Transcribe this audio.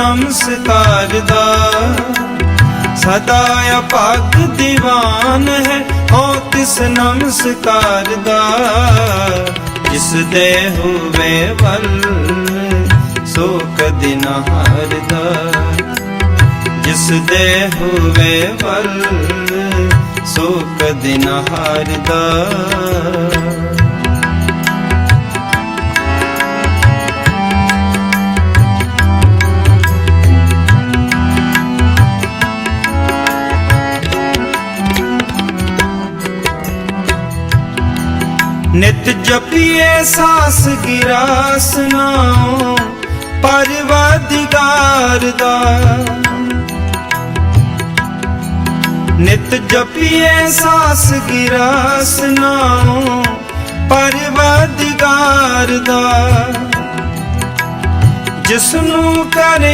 ਨਮਸਕਾਰ ਦਾ। ਸਦਾ ਅਪਾਕ ਦੀਵਾਨ ਹੈ, ਹੋ ਤਿਸ ਨਮਸਕਾਰ ਦਾ। ਜਿਸ ਦੇ ਹੋਵੇ ਵੱਲ, ਸੋ ਕਦੀ ਨਾ ਹਾਰਦਾ। ਜਿਸ ਦੇ ਹੋਵੇ ਵੱਲ, ਸੋ ਕਦੀ ਨਾ ਹਾਰਦਾ। ਨਿਤ ਜਪੀਏ ਸਾਸ ਗਿਰਾਸ ਨਾਉ ਪਰਵਦਿਗਾਰ ਦਾ। ਨਿਤ ਜਪੀਏ ਸਾਸ ਗਿਰਾਸ ਨਾਉ ਪਰਵਦਿਗਾਰ ਦਾ। ਜਿਸ ਨੂੰ ਕਰੇ